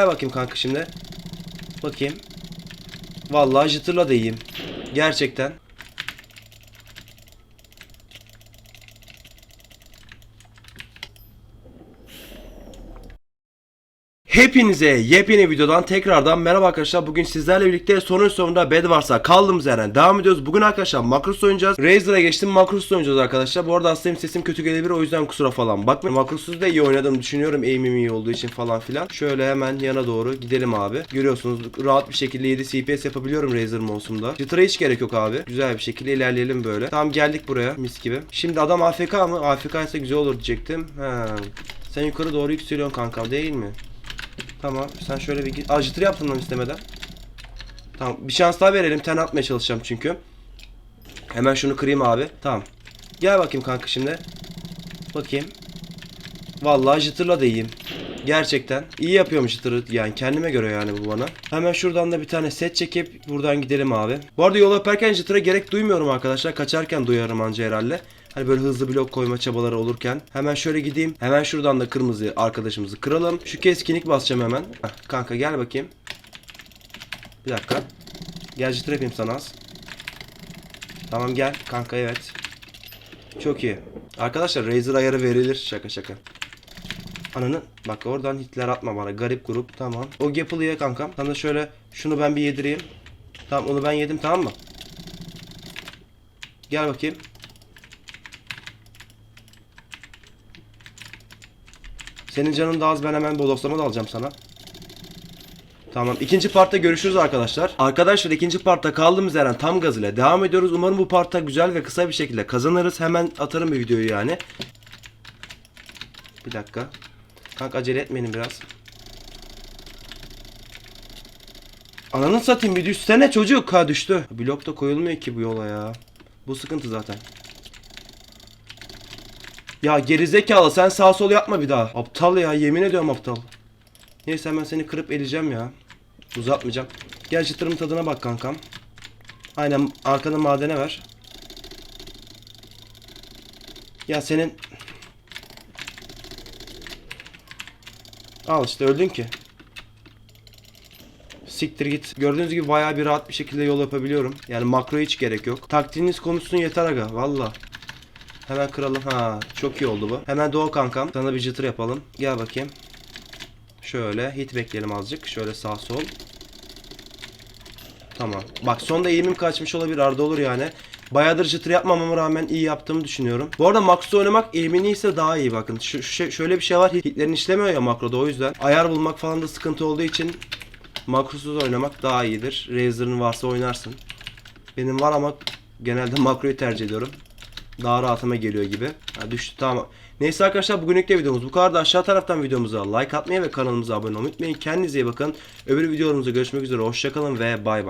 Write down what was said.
Gel bakayım kanka şimdi. Bakayım. Vallahi jitterla da iyiyim. Gerçekten. Hepinize yepyeni videodan tekrardan merhaba arkadaşlar. Bugün sizlerle birlikte sonun sonunda Bedwars'a kaldığımız yerden devam ediyoruz. Bugün arkadaşlar Makros oynayacağız. Razer'a geçtim Makros oynayacağız arkadaşlar. Bu arada benim sesim kötü gelebilir o yüzden kusura falan bakmayın. Makros'u da iyi oynadığımı düşünüyorum. Aim'im iyi olduğu için falan filan. Şöyle hemen yana doğru gidelim abi. Görüyorsunuz rahat bir şekilde 7 CPS yapabiliyorum Razer mouse'umda. Jitter'a hiç gerek yok abi. Güzel bir şekilde ilerleyelim böyle. Tamam geldik buraya mis gibi. Şimdi adam AFK mı? AFK ise güzel olur diyecektim. He. Sen yukarı doğru yükseliyorsun kankam değil mi? Tamam sen şöyle bir git. Acıtır yaptın lan istemeden. Tamam bir şans daha verelim. Ten atmaya çalışacağım çünkü. Hemen şunu kırayım abi. Tamam. Gel bakayım kanka şimdi. Bakayım. Vallahi jitterla da iyiyim. Gerçekten. iyi yapıyormuş jitter'ı yani kendime göre yani bu bana. Hemen şuradan da bir tane set çekip buradan gidelim abi. Bu arada yol yaparken jitter'a gerek duymuyorum arkadaşlar. Kaçarken duyarım anca herhalde. Hani böyle hızlı blok koyma çabaları olurken. Hemen şöyle gideyim. Hemen şuradan da kırmızı arkadaşımızı kıralım. Şu keskinlik basacağım hemen. Heh, kanka gel bakayım. Bir dakika. Gel jitter yapayım sana az. Tamam gel kanka evet. Çok iyi. Arkadaşlar Razer ayarı verilir. Şaka şaka. Ananı bak oradan hitler atma bana. Garip grup tamam. O Gapple'ı ye kankam. Sana şöyle şunu ben bir yedireyim. Tamam onu ben yedim tamam mı? Gel bakayım. Senin canın daha az ben hemen bodoslama da alacağım sana. Tamam. ikinci partta görüşürüz arkadaşlar. Arkadaşlar ikinci partta kaldığımız yerden tam gaz ile devam ediyoruz. Umarım bu partta güzel ve kısa bir şekilde kazanırız. Hemen atarım bir videoyu yani. Bir dakika. Kanka acele etmeyin biraz. Ananı satayım bir düşsene çocuk. Ha düştü. Blok da koyulmuyor ki bu yola ya. Bu sıkıntı zaten. Ya gerizekalı sen sağ sol yapma bir daha. Aptal ya yemin ediyorum aptal. Neyse hemen seni kırıp eleyeceğim ya. Uzatmayacağım. Gel çıtırın tadına bak kankam. Aynen arkanı madene ver. Ya senin... Al işte öldün ki. Siktir git. Gördüğünüz gibi bayağı bir rahat bir şekilde yol yapabiliyorum. Yani makro hiç gerek yok. Taktiğiniz konuşsun yeter aga. Valla. Hemen kıralım. Ha, çok iyi oldu bu. Hemen doğu kankam. Sana bir çıtır yapalım. Gel bakayım. Şöyle hit bekleyelim azıcık. Şöyle sağ sol. Tamam. Bak sonda eğimim kaçmış olabilir. Arda olur yani. Bayağıdır çıtır yapmamama rağmen iyi yaptığımı düşünüyorum. Bu arada Max'ta oynamak eğimin iyiyse daha iyi bakın. Şu, şu şey- şöyle bir şey var. Hitlerin işlemiyor ya makroda o yüzden. Ayar bulmak falan da sıkıntı olduğu için makrosuz oynamak daha iyidir. Razer'ın varsa oynarsın. Benim var ama genelde makroyu tercih ediyorum daha rahatıma geliyor gibi. Ha, düştü tamam. Neyse arkadaşlar bugünlük de videomuz bu kadar da aşağı taraftan videomuza like atmayı ve kanalımıza abone olmayı unutmayın. Kendinize iyi bakın. Öbür videolarımızda görüşmek üzere. Hoşçakalın ve bay bay.